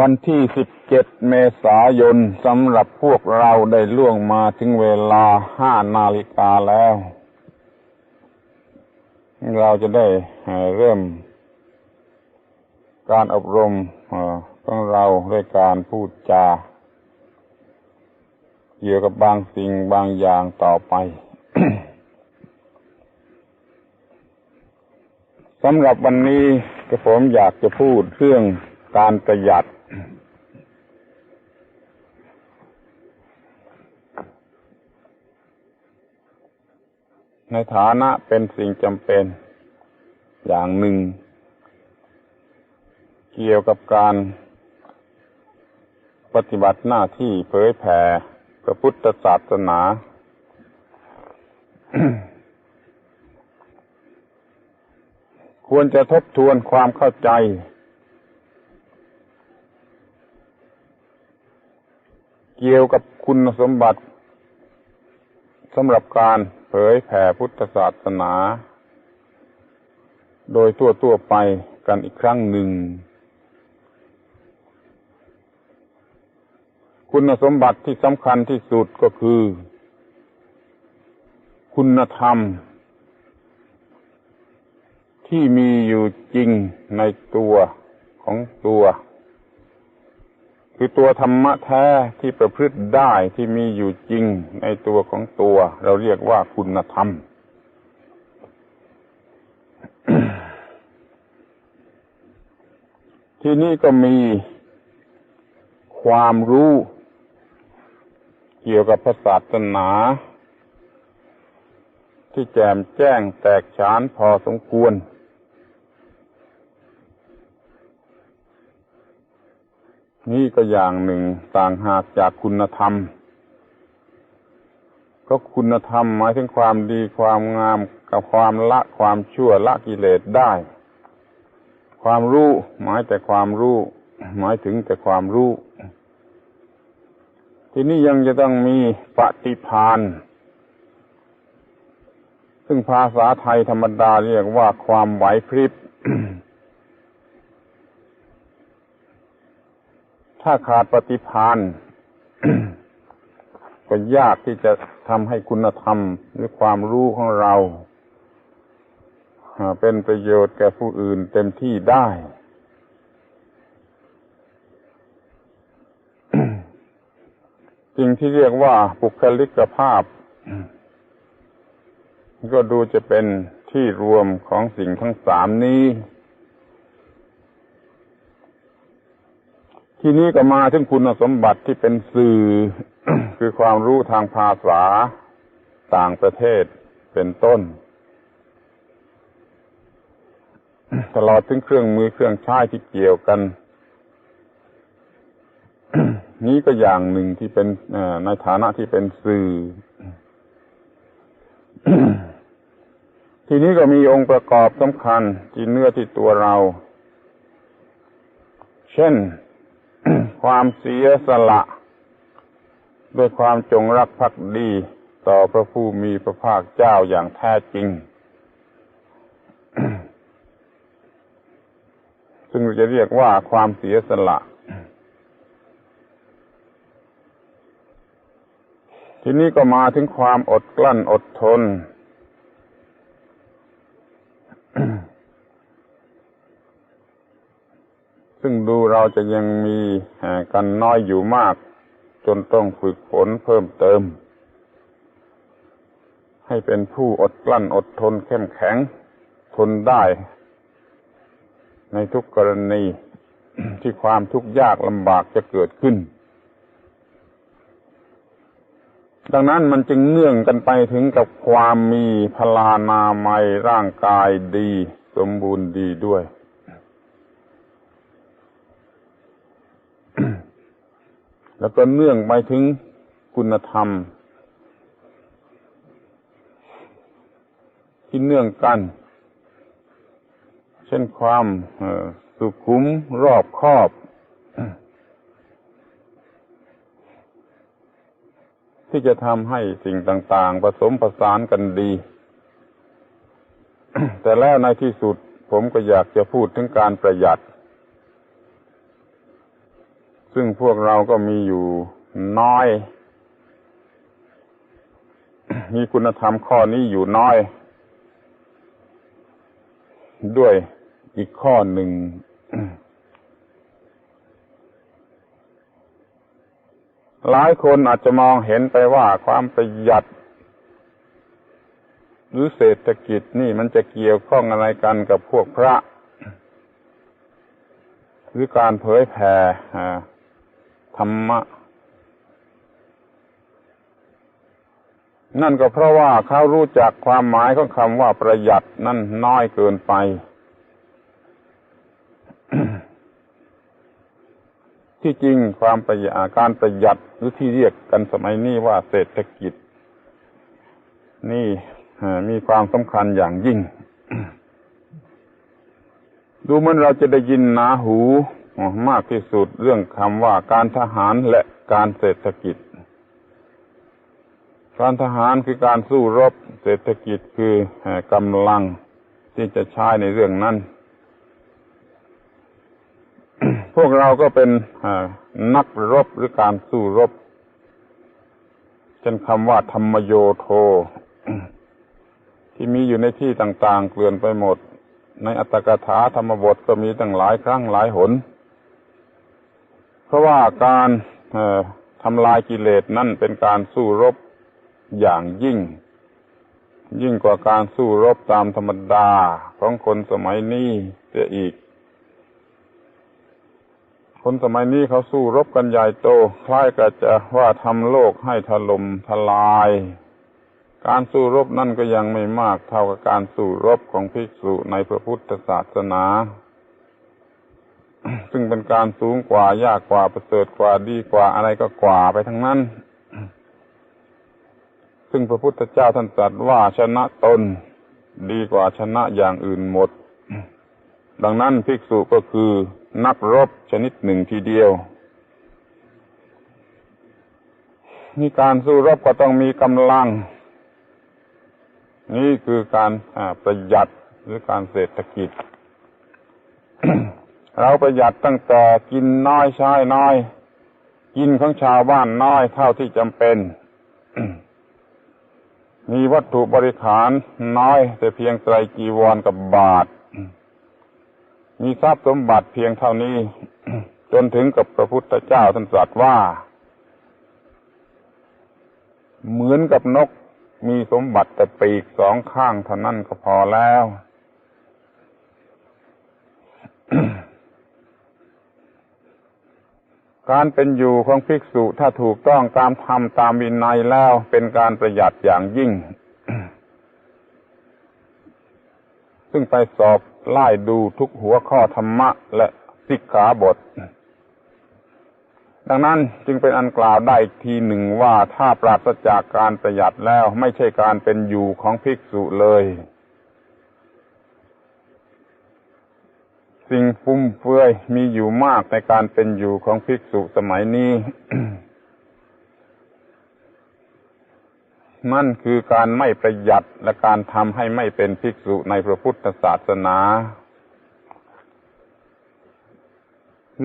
วันที่สิบเจ็ดเมษายนสำหรับพวกเราได้ล่วงมาถึงเวลาห้านาฬิกาแล้ว เราจะได้เริ่ม การอบรมของเราด้วยการพูดจาเกี่ยวกับบางสิ่งบางอย่างต่อไปสำหรับวันนี้ก็ผมอยากจะพูดเรื่องการประหยัด ในฐานะเป็นสิ่งจำเป็น อย่างหนึ่ง เกี่ยวกับการปฏิบัติหน้าที่เผยแผ่พระพุทธศาสนา ควรจะทบทวนความเข้าใจ เกี่ยวกับคุณสมบัติสำหรับการเผยแผ่พุทธศาสนา โดยทั่วทั่วไปกันอีกครั้งหนึ่ง คุณสมบัติที่สำคัญที่สุดก็คือ คุณธรรม ที่มีอยู่จริงในตัวของตัว คือตัวธรรมะแท้ที่ประพฤติได้ที่มีอยู่จริงในตัวของตัว เราเรียกว่าคุณธรรม ที่นี่ก็มีความรู้เกี่ยวกับศาสนา ที่แจมแจ้งแตกฉานพอสมควร นี่ก็อย่างหนึ่งต่างหากจากคุณธรรม ก็คุณธรรมหมายถึงความดีความงามกับความละความชั่วละกิเลสได้ ความรู้หมายแต่ความรู้ หมายถึงแต่ความรู้ ทีนี้ยังจะต้องมีปฏิพานซึ่งภาษาไทยธรรมดาเรียกว่าความไหวพริบ ถ้าขาดปฏิพานก็ยากที่จะทำให้คุณธรรมหรือความรู้ของเราเป็นประโยชน์แก่ผู้อื่นเต็มที่ได้ สิ่งที่เรียกว่าบุคลิกภาพ ก็ดูจะเป็นที่รวมของสิ่งทั้งสามนี้ ทีนี้ก็มาถึงคุณสมบัติที่เป็นสื่อ คือความรู้ทางภาษาต่างประเทศเป็นต้น ตลอดถึงเครื่องมือเครื่องใช้ที่เกี่ยวกัน นี้ก็อย่างหนึ่งที่เป็นในฐานะที่เป็นสื่อ ทีนี้ก็มีองค์ประกอบสำคัญที่เนื้อที่ตัวเรา เช่น ความเสียสละ ด้วยความจงรักภักดีต่อพระผู้มีพระภาคเจ้าอย่างแท้จริง ซึ่งจะเรียกว่าความเสียสละ ทีนี้ก็มาถึงความอดกลั้นอดทน ซึ่งดูเราจะยังมีกันน้อยอยู่มาก จนต้องฝึกฝนเพิ่มเติม ให้เป็นผู้อดกลั้นอดทนเข้มแข็ง ทนได้ ในทุกกรณีที่ความทุกข์ยากลำบากจะเกิดขึ้น ดังนั้นมันจึงเนื่องกันไปถึงกับความมีพลานามัยร่างกายดี สมบูรณ์ดีด้วย แล้วก็เนื่องไปถึงคุณธรรม ที่เนื่องกัน เช่นความสุขุมรอบคอบ ที่จะทำให้สิ่งต่าง ๆ ผสมผสานกันดี แต่แล้วในที่สุดผมก็อยากจะพูดถึงการประหยัด ซึ่งพวกเราก็มีอยู่น้อย มีคุณธรรมข้อนี้อยู่น้อย ด้วยอีกข้อหนึ่ง หลายคนอาจจะมองเห็นไปว่าความประหยัด หรือเศรษฐกิจนี่มันจะเกี่ยวข้องอะไรกันกับพวกพระ หรือการเผยแผ่ ธรรมะ นั่นก็เพราะว่าเขารู้จักความหมายของคำว่าประหยัดนั่นน้อยเกินไป ที่จริงความประหยัดการประหยัดหรือที่เรียกกันสมัยนี้ว่าเศรษฐกิจ นี่มีความสำคัญอย่างยิ่ง ดูเหมือนเราจะได้ยินหนาหู มากที่สุดเรื่องคำว่าการทหารและการเศรษฐกิจ การทหารคือการสู้รบ เศรษฐกิจคือกำลังที่จะใช้ในเรื่องนั้น พวกเราก็เป็นนักรบหรือการสู้รบเช่นคำว่าธรรมโยโท ที่มีอยู่ในที่ต่างๆ เกลื่อนไปหมด ในอัตถกถาธรรมบทก็มีตั้งหลายครั้งหลายหน ราะว่าการทำลายกิเลสนั่นเป็นการสู้รบอย่างยิ่ง ยิ่งกว่าการสู้รบตามธรรมดาของคนสมัยนี้เสียอีก คนสมัยนี้เขาสู้รบกันใหญ่โต คล้ายกับจะว่าทำโลกให้ถล่มทลาย การสู้รบนั่นก็ยังไม่มากเท่ากับการสู้รบของภิกษุในพระพุทธศาสนา ซึ่งเป็นการสูงกว่ายากกว่าประเสริฐกว่าดีกว่าอะไรก็กว่าไปทั้งนั้น ซึ่งพระพุทธเจ้าท่านตรัสว่าชนะตน ดีกว่าชนะอย่างอื่นหมด ดังนั้นภิกษุก็คือนักรบชนิดหนึ่งทีเดียวมีการสู้รบก็ต้องมีกำลัง นี่คือการประหยัดหรือการเศรษฐกิจ เราประหยัดตั้งแต่กินน้อยใช้น้อย กินของชาวบ้านน้อยเท่าที่จำเป็น มีวัตถุบริขารน้อย แต่เพียงไตรกีวรกับบาท มีทรัพย์สมบัติเพียงเท่านี้ จนถึงกับพระพุทธเจ้าท่านตรัสว่า เหมือนกับนกมีสมบัติแต่ปีกสองข้างเท่านั้นก็พอแล้ว การเป็นอยู่ของภิกษุถ้าถูกต้องตามธรรมตามวินัยแล้วเป็นการประหยัดอย่างยิ่ง ซึ่งไปสอบไล่ดูทุกหัวข้อธรรมะและสิกขาบท ดังนั้นจึงเป็นอันกล่าวได้อีกทีหนึ่งว่าถ้าปราศจากการประหยัดแล้วไม่ใช่การเป็นอยู่ของภิกษุเลย สิ่งฟุ่มเฟือยมีอยู่มากในการเป็นอยู่ของภิกษุสมัยนี้ นั่นคือการไม่ประหยัดและการทำให้ไม่เป็นภิกษุในพระพุทธศาสนา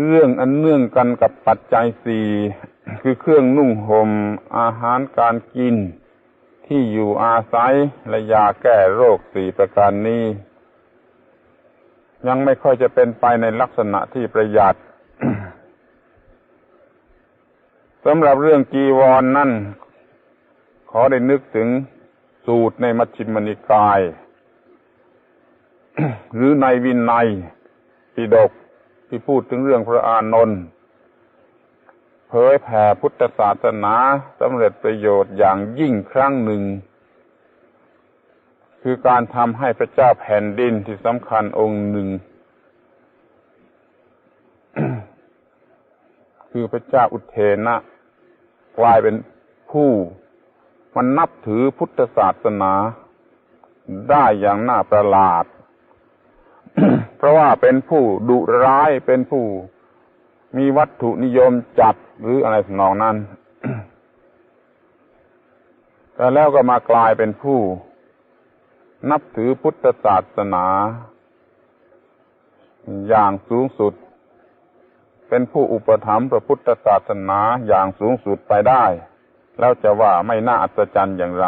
เรื่องอันเนื่องกันกับปัจจัยสี่คือเครื่องนุ่งหม่มอาหารการกิน ที่อยู่อาศัยและยาแก้โรคสี่ประการนี้ ยังไม่ค่อยจะเป็นไปในลักษณะที่ประหยัดสำหรับเรื่องจีวรนนั่น ขอได้นึกถึงสูตรในมัชฌิมนิกาย หรือในวินัยปิดกที่พูดถึงเรื่องพระอานนท์เผยแผ่พุทธศาสนาสำเร็จประโยชน์อย่างยิ่งครั้งหนึ่ง คือการทำให้พระเจ้าแผ่นดินที่สำคัญองค์หนึ่ง คือพระเจ้าอุเทนะกลายเป็นผู้มันนับถือพุทธศาสนาได้อย่างน่าประหลาด เพราะว่าเป็นผู้ดุร้ายเป็นผู้มีวัตถุนิยมจัดหรืออะไรสนองนั้น แต่แล้วก็มากลายเป็นผู้ นับถือพุทธศาสนา อย่างสูงสุด เป็นผู้อุปถัมภ์พระพุทธศาสนาอย่างสูงสุดไปได้ แล้วจะว่าไม่น่าอัศจรรย์อย่างไร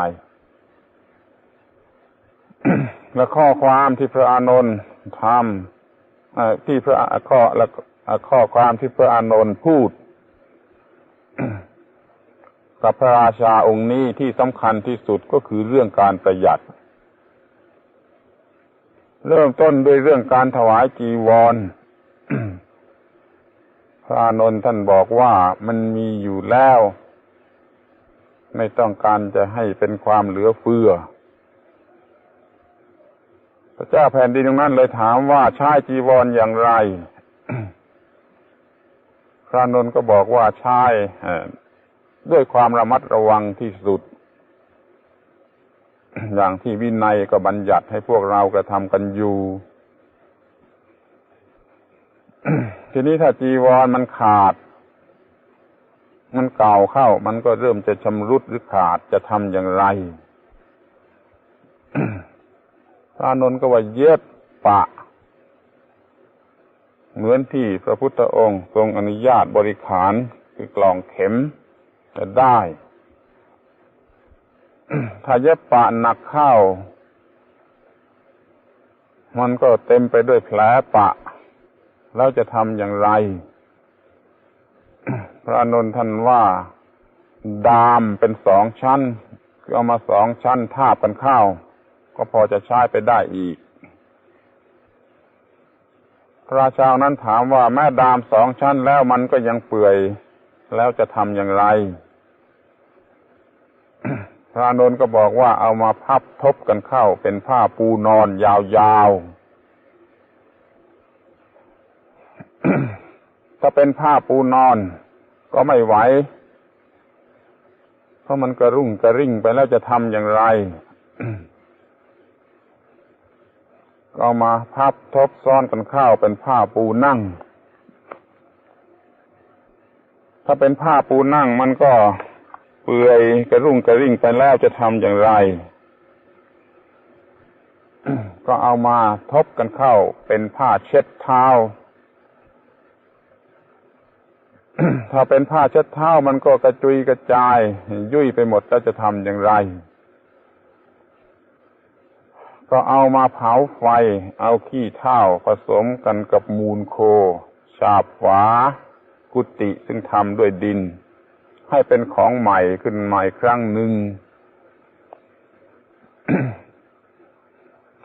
และข้อความที่พระอานนท์ทำที่พระข้อและข้อความที่พระอานนท์พูดกับพระราชาองค์นี้ที่สำคัญที่สุดก็คือเรื่องการประหยัด เริ่มต้นด้วยเรื่องการถวายจีวร พระานนท่านบอกว่ามันมีอยู่แล้ว ไม่ต้องการจะให้เป็นความเหลือเฟือ พระเจ้าแผ่นดินตรงนั้นเลยถามว่าใช้จีวรอย่างไร พระานนท์ก็บอกว่าใช้ด้วยความระมัดระวังที่สุด อย่างที่วินัยก็บัญญัติให้พวกเรากระทำกันอยู่ ทีนี้ถ้าจีวรมันขาด มันเก่าเข้า มันก็เริ่มจะชำรุดหรือขาดจะทำอย่างไรพระนนก็ว่าเย็บปะ เหมือนที่พระพุทธองค์ทรงอนุญาตบริขารคือกล่องเข็มจะได้ ถ้าเย็บปะหนักเข้า มันก็เต็มไปด้วยแผลปะ แล้วจะทำอย่างไร พระนนท์ท่านว่า ดามเป็นสองชั้นคือเอามาสองชั้นทาบกันเข้า ก็พอจะใช้ไปได้อีก พระราชานั้นถามว่าแม่ดามสองชั้นแล้วมันก็ยังเปื่อย แล้วจะทำอย่างไร พระนนท์ก็บอกว่าเอามาพับทบกันเข้าเป็นผ้าปูนอนยาวๆ ถ้าเป็นผ้าปูนอน ก็ไม่ไหว เพราะมันกระรุ่งกระริ่งไปแล้วจะทำอย่างไร ก็มาพับทบซ้อนกันเข้าเป็นผ้าปูนั่ง ถ้าเป็นผ้าปูนั่งมันก็ ปื่อยกระรุ่งกระริ่งไปแล้วจะทำอย่างไร ก็เอามาทบกันเข้าเป็นผ้าเช็ดเท้า ถ้าเป็นผ้าเช็ดเท้ามันก็กระจุยกระจาย ยุ่ยไปหมดแล้วจะทำอย่างไร ก็เอามาเผาไฟ เอาขี้เท้าผสมกันกับมูลโคฉาบฝา กุฏิซึ่งทำด้วยดิน ให้เป็นของใหม่ขึ้นใหม่ครั้งหนึ่ง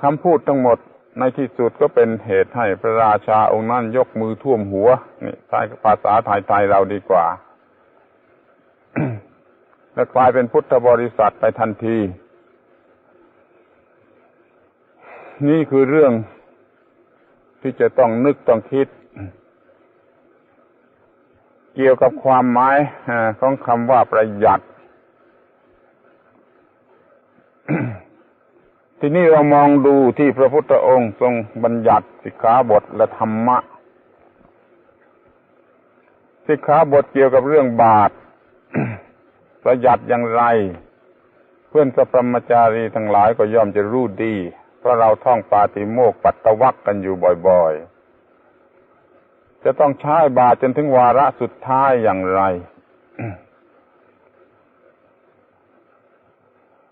คำพูดทั้งหมดในที่สุดก็เป็นเหตุให้พระราชาองค์นั้นยกมือท่วมหัว นี่ใช้ภาษาไทยๆเราดีกว่า และกลายเป็นพุทธบริษัทไปทันที นี่คือเรื่องที่จะต้องนึกต้องคิด เกี่ยวกับความหมายของคำว่าประหยัด ทีนี้เรามองดูที่พระพุทธองค์ทรงบัญญัติสิกขาบทและธรรมะ สิกขาบทเกี่ยวกับเรื่องบาตรประหยัดอย่างไร เพื่อนสัพมจารีทั้งหลายก็ย่อมจะรู้ดี เพราะเราท่องปาติโมกปัตตวักกันอยู่บ่อย ๆ จะต้องใช้บาตรจนถึงวาระสุดท้ายอย่างไร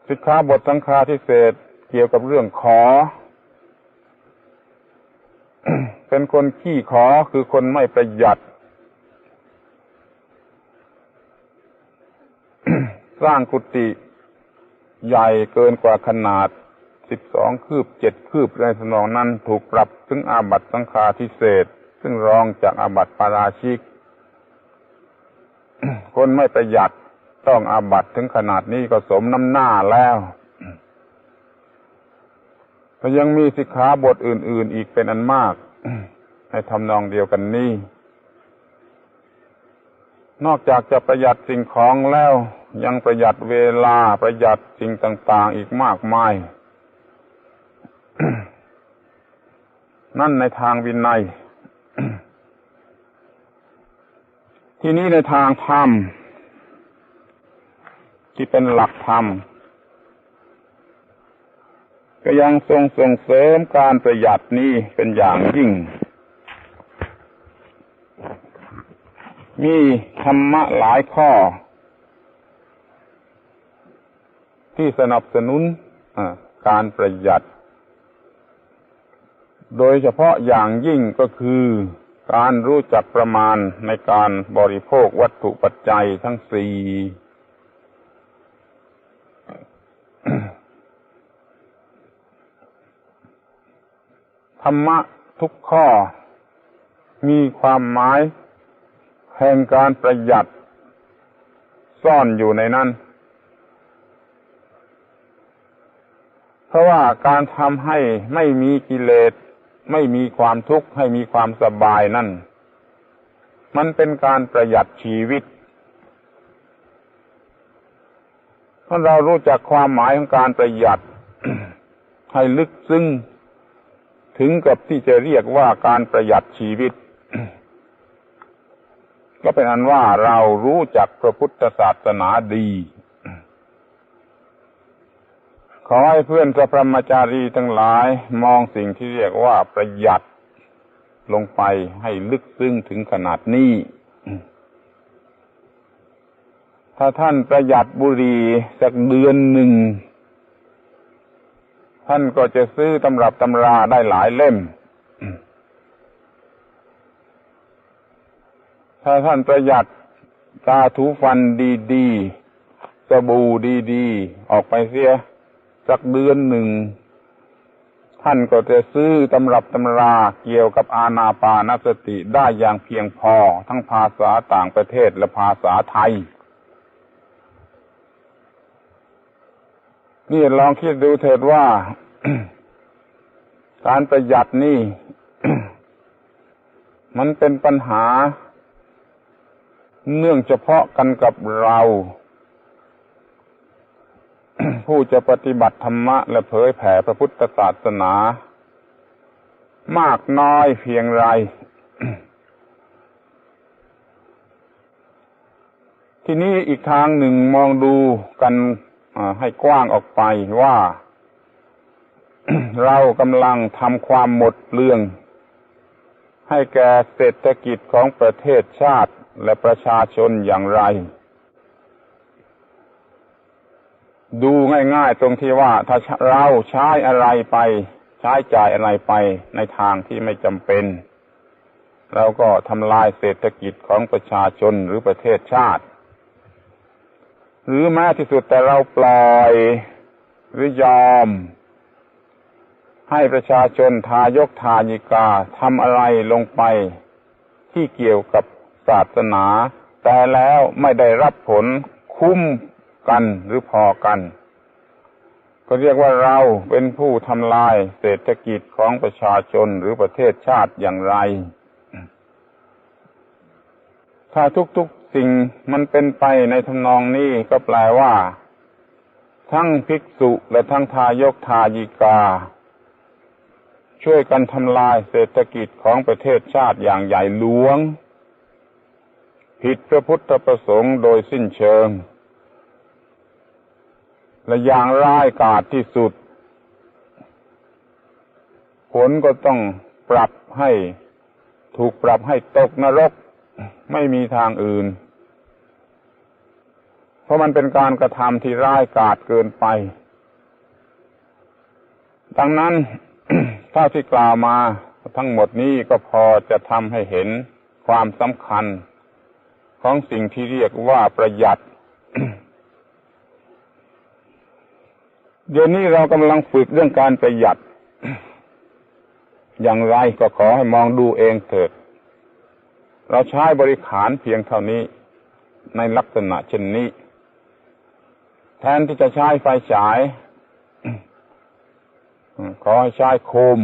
สิกขาบทสังฆาทิเศษเกี่ยวกับเรื่องขอ เป็นคนขี้ขอคือคนไม่ประหยัด สร้างกุฏิใหญ่เกินกว่าขนาดสิบสองคืบเจ็ดคืบในสนองนั้นถูกปรับถึงอาบัตสังฆาทิเศษ ซึ่งรองจากอาบัติปาราชิก คนไม่ประหยัดต้องอาบัติถึงขนาดนี้ก็สมน้ำหน้าแล้วก็ยังมีสิกขาบทอื่น ๆ อีกเป็นอันมากให้ทำนองเดียวกันนี้ นอกจากจะประหยัดสิ่งของแล้ว ยังประหยัดเวลาประหยัดสิ่งต่าง ๆ อีกมากมาย นั่นในทางวินัย ที่นี้ในทางธรรมที่เป็นหลักธรรมก็ยังทรงส่งเสริมการประหยัดนี้เป็นอย่างยิ่ง มีธรรมะหลายข้อ ที่สนับสนุนการประหยัด โดยเฉพาะอย่างยิ่งก็คือการรู้จักประมาณในการบริโภควัตถุปัจจัยทั้งสี่ธรรมะทุกข้อ มีความหมายแห่งการประหยัด ซ่อนอยู่ในนั้น เพราะว่าการทำให้ไม่มีกิเลส ไม่มีความทุกข์ให้มีความสบายนั่น มันเป็นการประหยัดชีวิตถ้าเรารู้จักความหมายของการประหยัด ให้ลึกซึ้งถึงกับที่จะเรียกว่าการประหยัดชีวิต ก็เป็นอันว่าเรารู้จักพระพุทธศาสนาดี ขอให้เพื่อนสัพมจารีทั้งหลายมองสิ่งที่เรียกว่าประหยัดลงไปให้ลึกซึ้งถึงขนาดนี้ ถ้าท่านประหยัดบุหรี่สักเดือนหนึ่ง ท่านก็จะซื้อตำรับตำราได้หลายเล่ม ถ้าท่านประหยัดตาถูฟันดีๆสบู่ดีๆ ออกไปเสีย สักเดือนหนึ่ง ท่านก็จะซื้อตำรับตำราเกี่ยวกับอาณาปานสติได้อย่างเพียงพอ ทั้งภาษาต่างประเทศและภาษาไทย นี่ลองคิดดูเถิดว่า การประหยัดนี่ มันเป็นปัญหา เนื่องเฉพาะกันกับเรา ผู้จะปฏิบัติธรรมะและเผยแผ่พระพุทธศาสนา มากน้อยเพียงไร ทีนี้อีกทางหนึ่งมองดูกันให้กว้างออกไปว่า เรากำลังทำความหมดเรื่อง ให้แก่เศรษฐกิจของประเทศชาติและประชาชนอย่างไร ดูง่ายๆ ตรงที่ว่าถ้าเราใช้อะไรไป ใช้จ่ายอะไรไปในทางที่ไม่จำเป็นเราก็ทำลายเศรษฐกิจของประชาชนหรือประเทศชาติ หรือแม้ที่สุดแต่เราปล่อยหรือยอม ให้ประชาชนทายกทายิกาทำอะไรลงไป ที่เกี่ยวกับศาสนา แต่แล้วไม่ได้รับผลคุ้ม กันหรือพอกัน ก็เรียกว่าเราเป็นผู้ทำลายเศรษฐกิจของประชาชนหรือประเทศชาติอย่างไร ถ้าทุกๆสิ่งมันเป็นไปในทำนองนี้ก็แปลว่า ทั้งภิกษุและทั้งทายกทายิกา ช่วยกันทำลายเศรษฐกิจของประเทศชาติอย่างใหญ่หลวงผิดพระพุทธประสงค์โดยสิ้นเชิง และอย่างร้ายกาจที่สุด ผลก็ต้องปรับให้ถูกปรับให้ตกนรก ไม่มีทางอื่น เพราะมันเป็นการกระทำที่ร้ายกาจเกินไป ดังนั้นถ้าที่กล่าวมาทั้งหมดนี้ก็พอจะทำให้เห็นความสำคัญของสิ่งที่เรียกว่าประหยัด เดี๋ยวนี้เรากำลังฝึกเรื่องการประหยัด อย่างไรก็ขอให้มองดูเองเถิด เราใช้บริขารเพียงเท่านี้ในลักษณะเช่นนี้ แทนที่จะใช้ไฟฉาย ขอให้ใช้โคม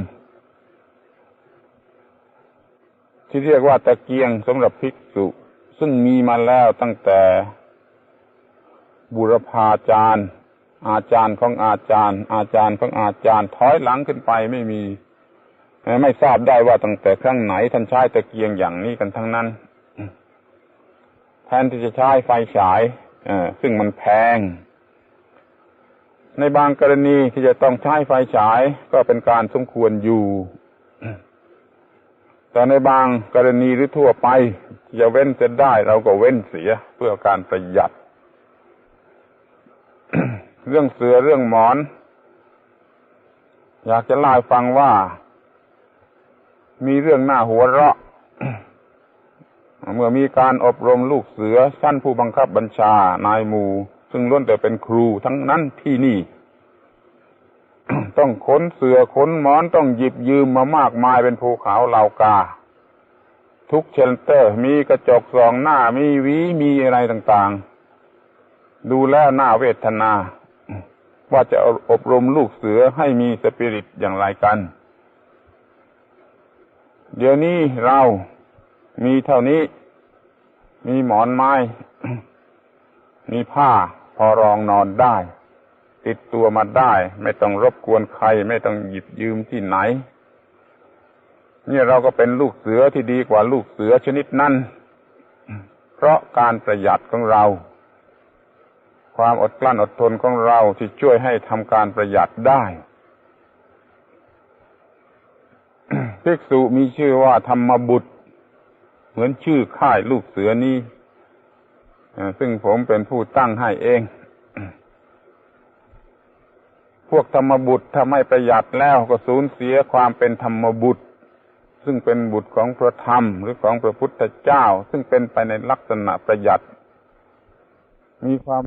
ที่เรียกว่าตะเกียงสำหรับภิกษุ ซึ่งมีมาแล้วตั้งแต่บุรพาจารย์ อาจารย์ของอาจารย์ อาจารย์ของอาจารย์ ถอยหลังขึ้นไปไม่มี ไม่ทราบได้ว่าตั้งแต่ครั้งไหนท่านใช้ตะเกียงอย่างนี้กันทั้งนั้นแทนที่จะใช้ไฟฉายซึ่งมันแพง ในบางกรณีที่จะต้องใช้ไฟฉายก็เป็นการสมควรอยู่ แต่ในบางกรณีหรือทั่วไปจะเว้นจะได้เราก็เว้นเสียเพื่อการประหยัด เรื่องเสือเรื่องหมอน อยากจะเล่าฟังว่า มีเรื่องหน้าหัวเราะ เมื่อมีการอบรมลูกเสือชั้นผู้บังคับบัญชานายหมู่ ซึ่งล้วนแต่เป็นครูทั้งนั้นที่นี่ ต้องขนเสือขนหมอนต้องหยิบยืมมามากมายเป็นภูเขาเหล่ากาทุกเชลเตอร์มีกระจกสองหน้ามีวีมีอะไรต่างๆ ดูแลหน้าเวทนา ว่าจะอบรมลูกเสือให้มีสปิริตอย่างไรกัน เดี๋ยวนี้เรามีเท่านี้ มีหมอนไม้ มีผ้าพอรองนอนได้ ติดตัวมาได้ ไม่ต้องรบกวนใคร ไม่ต้องหยิบยืมที่ไหน นี่เราก็เป็นลูกเสือที่ดีกว่าลูกเสือชนิดนั้น เพราะการประหยัดของเรา ความอดกลั้นอดทนของเราที่ช่วยให้ทำการประหยัดได้ภิกษุมีชื่อว่าธรรมบุตร เหมือนชื่อค่ายลูกเสือนี้ซึ่งผมเป็นผู้ตั้งให้เอง พวกธรรมบุตรถ้าไม่ประหยัดแล้วก็สูญเสียความเป็นธรรมบุตร ซึ่งเป็นบุตรของพระธรรมหรือของพระพุทธเจ้า ซึ่งเป็นไปในลักษณะประหยัด มีความ